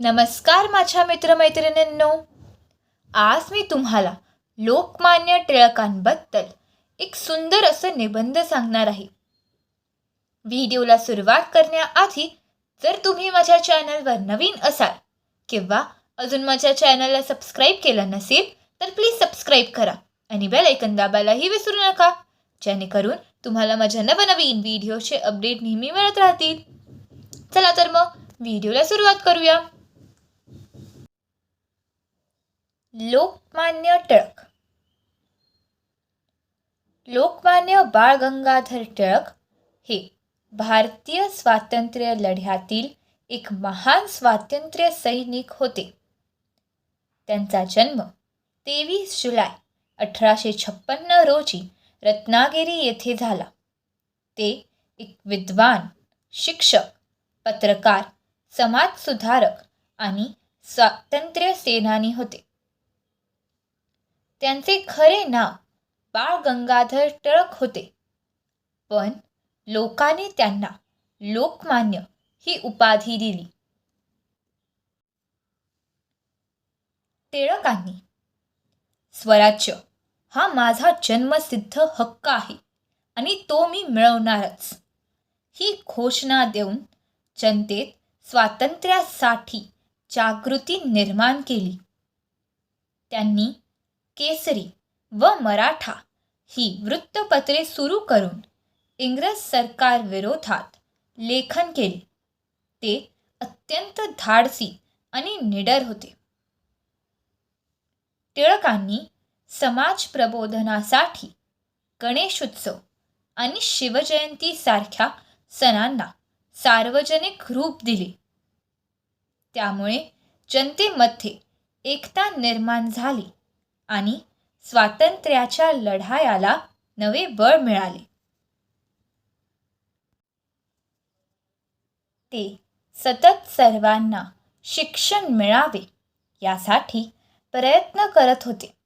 नमस्कार माझ्या मित्रमैत्रिणींनो. आज मी तुम्हाला लोकमान्य टिळकांबद्दल एक सुंदर असं निबंध सांगणार आहे. व्हिडिओला सुरुवात करण्याआधी जर तुम्ही माझ्या चॅनलवर नवीन असाल किंवा अजून माझ्या चॅनलला सबस्क्राईब केलं नसेल तर प्लीज सबस्क्राईब करा आणि बेल ऐकन दाबायलाही विसरू नका जेणेकरून तुम्हाला माझ्या नवनवीन व्हिडिओचे अपडेट नेहमी मिळत राहतील. चला तर मग व्हिडिओला सुरुवात करूया. लोकमान्य टिळक. लोकमान्य बाळ गंगाधर टिळक हे भारतीय स्वातंत्र्य लढ्यातील एक महान स्वातंत्र्य सैनिक होते. त्यांचा जन्म तेवीस जुलै अठराशे छप्पन्न रोजी रत्नागिरी येथे झाला. ते एक विद्वान शिक्षक पत्रकार समाजसुधारक आणि स्वातंत्र्य सेनानी होते. त्यांचे खरे नाव बाळ गंगाधर टिळक होते. पण लोकांनी त्यांना लोकमान्य ही उपाधी दिली. टिळकांनी स्वराज्य हा माझा जन्मसिद्ध हक्क आहे आणि तो मी मिळवणारच. ही घोषणा देऊन जनतेत स्वातंत्र्यासाठी जागृती निर्माण केली. त्यांनी केसरी व मराठा ही वृत्तपत्रे सुरू करून इंग्रज सरकारविरोधात लेखन केले. ते अत्यंत धाडसी आणि निडर होते. टिळकांनी समाज प्रबोधनासाठी गणेशोत्सव आणि शिवजयंतीसारख्या सणांना सार्वजनिक रूप दिले. त्यामुळे जनतेमध्ये एकता निर्माण झाली. आणि स्वातंत्र्याच्या लढायाला नवे बळ मिळाले. ते सतत सर्वांना शिक्षण मिळावे यासाठी प्रयत्न करत होते.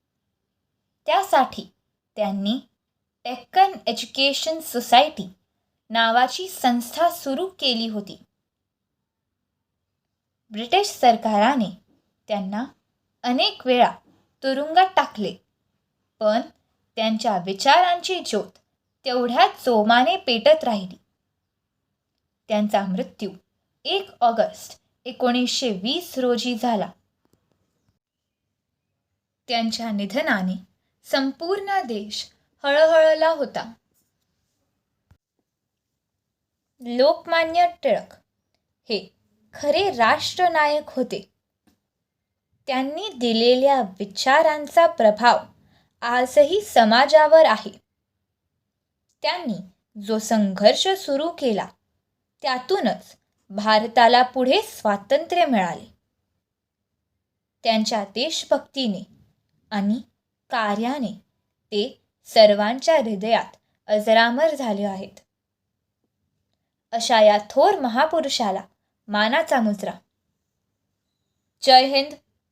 त्यासाठी त्यांनी डेक्कन एज्युकेशन सोसायटी नावाची संस्था सुरू केली होती. ब्रिटिश सरकाराने त्यांना अनेक वेळा तुरुंगात टाकले. पण त्यांच्या विचारांची ज्योत तेवढ्या जोमाने पेटत राहिली. त्यांचा मृत्यू एक ऑगस्ट एकोणीसशे वीस रोजी झाला. त्यांच्या निधनाने संपूर्ण देश हळहळला होता. लोकमान्य टिळक हे खरे राष्ट्रनायक होते. त्यांनी दिलेल्या विचारांचा प्रभाव आजही समाजावर आहे. त्यांनी जो संघर्ष सुरू केला त्यातूनच भारताला पुढे स्वातंत्र्य मिळाले. त्यांच्या देशभक्तीने आणि कार्याने ते सर्वांच्या हृदयात अजरामर झाले आहेत. अशा या थोर महापुरुषाला मानाचा मुजरा. जय हिंद.